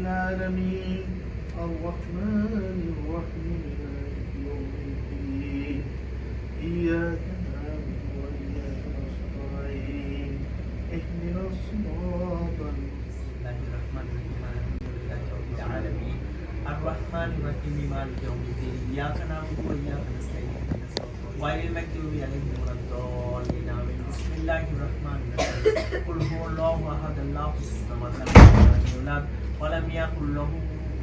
العالمين الرحمن الرحيم. الرحمن الرحيم مالك يوم الدين إياك نعبد وإياك نستعين اهدنا الصراط غير المغضوب عليهم ولا الضالين آمين بسم الله الرحمن الرحيم قل هو الله أحد الله الصمد لم يلد ولم يولد ولم يكن له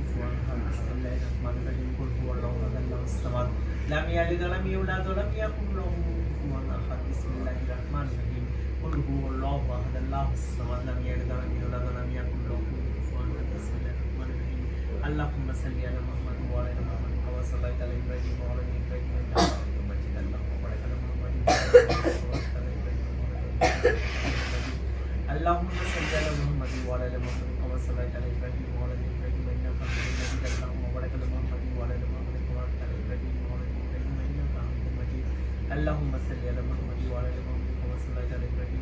كفوا أحد بسم الله الرحمن الرحيم قل هو الله أحد الله الصمد لم يلد ولم يولد ولم يكن له كفوا أحد بسم الله الرحمن الرحيم قل هو الله احد الله الصمد لم يلد ولم يولد ولم يكن له له اللهم صل على محمد وعلى ال محمد كما صليت على ابراهيم وعلى ال ابراهيم انك حميد مجيد. اللهم بارك على محمد اللهم صل على محمد وعلى ال محمد كما صليت على ابراهيم وعلى ال ابراهيم انك حميد مجيد. اللهم بارك على محمد وعلى ال محمد كما باركت على ابراهيم وعلى ال ابراهيم انك حميد مجيد. اللهم صل على محمد وعلى ال محمد كما صليت على ابراهيم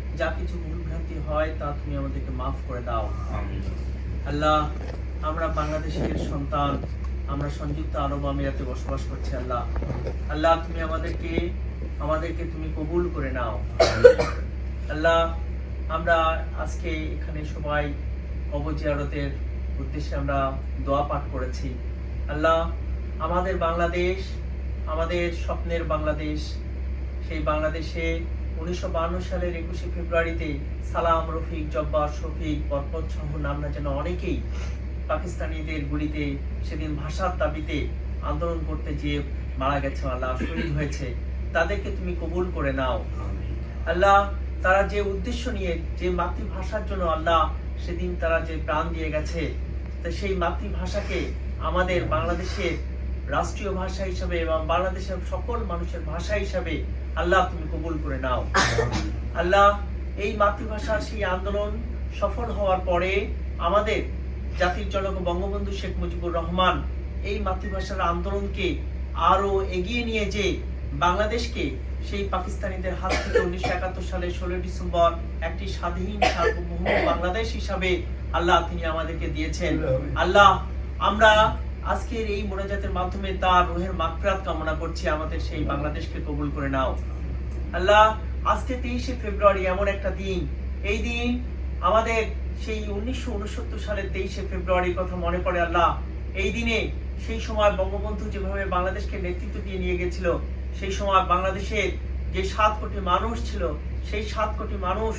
যা কিছু ভুল ভ্রান্তি হয় তা তুমি আমাদেরকে মাফ করে দাও। আল্লাহ আমরা বাংলাদেশের সন্তান আমরা সংযুক্ত আরব আমিরাতে বসবাস করছি আল্লাহ। আল্লাহ তুমি আমাদেরকে আমাদেরকে তুমি কবুল করে নাও। আল্লাহ আমরা আজকে এখানে সবাই অবজিয়ারতের উদ্দেশ্যে আমরা দোয়া পাঠ করেছি। আল্লাহ আমাদের বাংলাদেশ আমাদের স্বপ্নের বাংলাদেশ সেই বাংলাদেশে উনিশশো সালের একুশে ফেব্রুয়ারিতে সালাম, রফিক, জব্বার, শফিক, বরকত সহ নাম না যেন অনেকেই পাকিস্তানিদের গুলিতে সেদিন ভাষার দাবিতে আন্দোলন করতে গিয়ে মারা গেছে। আল্লাহ শহীদ হয়েছে। তাদেরকে তুমি কবুল করে নাও। আল্লাহ, তারা যে উদ্দেশ্য নিয়ে, যে মাতৃভাষার জন্য আল্লাহ সেদিন তারা যে প্রাণ দিয়ে গেছে, তা সেই মাতৃভাষাকে আমাদের বাংলাদেশের রাষ্ট্রীয় ভাষা হিসাবে এবং বাংলাদেশের সকল মানুষের ভাষা হিসাবে আল্লাহ তুমি কবুল করে নাও। আল্লাহ এই মাতৃভাষার সেই আন্দোলন সফল হওয়ার পরে আমাদের জাতির জনক বঙ্গবন্ধু শেখ মুজিবুর রহমান এই মাতৃভাষার আন্দোলনকে আরও এগিয়ে নিয়ে যে বাংলাদেশকে সেই পাকিস্তানিদের হাত থেকে উনিশশো একাত্তর সালের ষোলোই ডিসেম্বর একটি স্বাধীন সার্বভৌম বাংলাদেশ হিসাবে আল্লাহ তিনি আমাদেরকে দিয়েছেন। আল্লাহ আমরা আজকের এই মোনাজাতের মাধ্যমে তার রোহের মাকফিরাত কামনা করছি, আমাদের সেই বাংলাদেশকে কবুল করে নাও। আল্লাহ, আজকে তেইশে ফেব্রুয়ারি এমন একটা দিন। এই দিন আমাদের সেই উনিশশো উনসত্তর সালের তেইশে ফেব্রুয়ারির কথা মনে পড়ে আল্লাহ। এই দিনে সেই সময় বঙ্গবন্ধু যেভাবে বাংলাদেশকে নেতৃত্ব দিয়ে নিয়ে গেছিল, সেই সময় বাংলাদেশের যে সাত কোটি মানুষ ছিল, সেই সাত কোটি মানুষ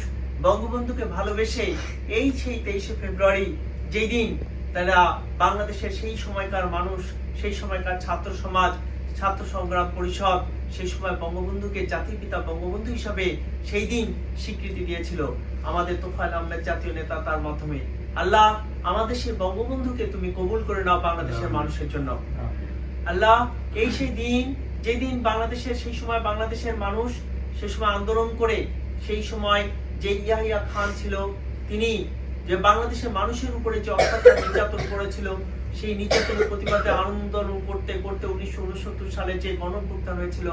বঙ্গবন্ধুকে ভালোবেসে এই সেই তেইশে ফেব্রুয়ারি যেই দিন তারা বাংলাদেশের সেই সময়কার মানুষ সেই সময়কার ছাত্র সমাজ ছাত্র সংগ্রাম পরিষদ সেই সময় বঙ্গবন্ধুকে জাতির পিতা বঙ্গবন্ধু হিসাবে সেই দিন স্বীকৃতি দিয়েছিল আমাদের তোফায়েল আহমেদ জাতীয় নেতা তার মাধ্যমে। আল্লাহ আমাদের সেই বঙ্গবন্ধুকে তুমি কবুল করে নাও বাংলাদেশের মানুষের জন্য। আল্লাহ এই সেই দিন যেদিন বাংলাদেশের সেই সময় বাংলাদেশের মানুষ সেই সময় আন্দোলন করে সেই সময় যে ইয়াহিয়া খান ছিল তিনি যে বাংলাদেশের মানুষের উপরে যে অত্যাচার নির্যাতন করেছিল, সেই নির্যাতনের প্রতিবাদে আন্দোলন করতে করতে উনিশশো উনসত্তর সালে যে গণভুত্থান হয়েছিল,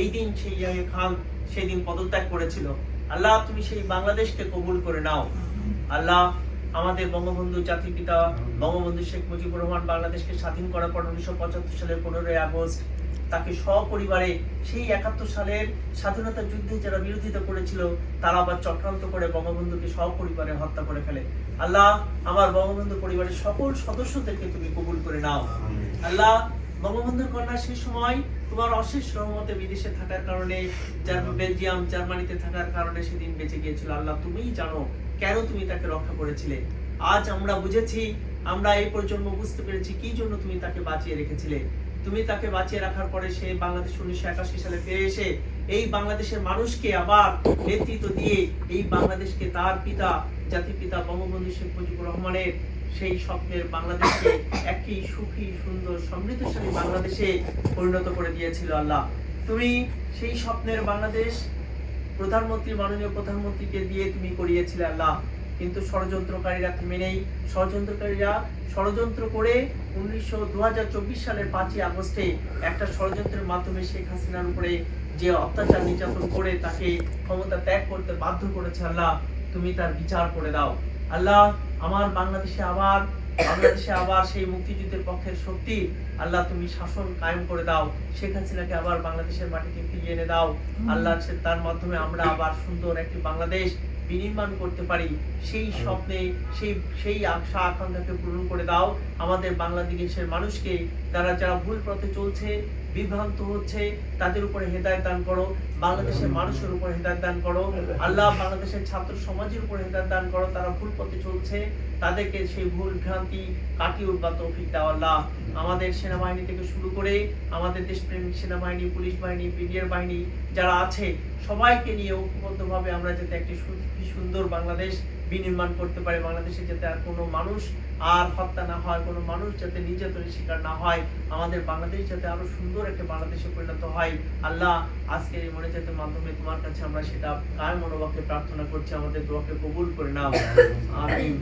এই দিন সেই খান সেই দিন পদত্যাগ করেছিল। আল্লাহ, তুমি সেই বাংলাদেশকে কবুল করে নাও। আল্লাহ, আমাদের বঙ্গবন্ধু জাতির পিতা বঙ্গবন্ধু শেখ মুজিবুর রহমান বাংলাদেশকে স্বাধীন করার পর উনিশশো পঁচাত্তর সালের পনেরোই আগস্ট তাকে সপরিবারে সেই একাত্তর সালের স্বাধীনতা যুদ্ধে যারা বিরোধিতা করেছিল তারা আবার চক্রান্ত করে বঙ্গবন্ধুকে সপরিবারে হত্যা করে ফেলে। আল্লাহ আমার বঙ্গবন্ধু পরিবারের সকল সদস্যদেরকে তুমি কবুল করে নাও। আল্লাহ বঙ্গবন্ধুর কন্যা সেই সময় তোমার অশেষ রহমতে বিদেশে থাকার কারণে বেলজিয়াম জার্মানিতে থাকার কারণে সেদিন বেঁচে গিয়েছিল। আল্লাহ তুমিই জানো কেন তুমি তাকে রক্ষা করেছিলে। আজ আমরা বুঝেছি আমরা এই প্রজন্ম বুঝতে পেরেছি কি জন্য তুমি তাকে বাঁচিয়ে রেখেছিলে। তুমি তাকে বাঁচিয়ে রাখার পরে সে বাংলাদেশ উনিশশো একাশি সালে ফিরে এসে এই বাংলাদেশের মানুষকে আবার নেতৃত্ব দিয়ে এই বাংলাদেশকে তার পিতা জাতির পিতা বঙ্গবন্ধু শেখ মুজিবুর রহমানের সেই স্বপ্নের বাংলাদেশকে একটি সুখী, সুন্দর, সমৃদ্ধশালী বাংলাদেশে পরিণত করে দিয়েছিল আল্লাহ। তুমি সেই স্বপ্নের বাংলাদেশ প্রধানমন্ত্রী, মাননীয় প্রধানমন্ত্রীকে দিয়ে তুমি করিয়েছিলে আল্লাহ। কিন্তু ষড়যন্ত্রকারীরা থেমে নেই ষড়যন্ত্রকারীরা ষড়যন্ত্র করে উনিশশো দু সালের পাঁচই আগস্টে একটা ষড়যন্ত্রের মাধ্যমে শেখ হাসিনার উপরে যে অত্যাচার নির্যাতন করে তাকে ক্ষমতা ত্যাগ করতে বাধ্য করেছে আল্লাহ তুমি তার বিচার করে দাও। আল্লাহ আমার বাংলাদেশে আবার বাংলাদেশে আবার সেই মুক্তিযুদ্ধের পক্ষের শক্তি আল্লাহ তুমি শাসন কায়েম করে দাও। শেখ হাসিনাকে আবার বাংলাদেশের মাটিতে ফিরিয়ে এনে দাও। আল্লাহ তার মাধ্যমে আমরা আবার সুন্দর একটি বাংলাদেশ বিনির্মাণ করতে পারি সেই স্বপ্নে সেই সেই আশা আকাঙ্ক্ষাকে পূরণ করে দাও। আমাদের বাংলাদেশের মানুষকে তারা যারা ভুল পথে চলছে বিভ্রান্ত হচ্ছে তাদের উপরে হেদায়ত দান করো। বাংলাদেশের মানুষের উপর হেদায়ত দান করো। আল্লাহ বাংলাদেশের ছাত্র সমাজের উপর হেদায়ত দান করো। তারা ভুল পথে চলছে তাদেরকে সেই ভুল ভ্রান্তি কাটিয়ে উঠবা তৌফিক দাও আল্লাহ। আমাদের সেনাবাহিনী থেকে শুরু করে আমাদের দেশপ্রেমিক সেনাবাহিনী পুলিশ বাহিনী বিডিআর বাহিনী যারা আছে সবাইকে নিয়ে ঐক্যবদ্ধভাবে আমরা যাতে একটি সুন্দর বাংলাদেশ বিনির্মাণ করতে পারি। বাংলাদেশে যাতে আর কোনো মানুষ আর হত্যা না হয় কোনো মানুষ যাতে নির্যাতনের শিকার না হয় আমাদের বাংলাদেশ যাতে আরও সুন্দর একটা বাংলাদেশে পরিণত হয়। আল্লাহ আজকে এই মনোজাতের মাধ্যমে তোমার কাছে আমরা সেটা কায় মনোবাক্যে প্রার্থনা করছি আমাদের দোয়াকে কবুল করে নাও। আমিন।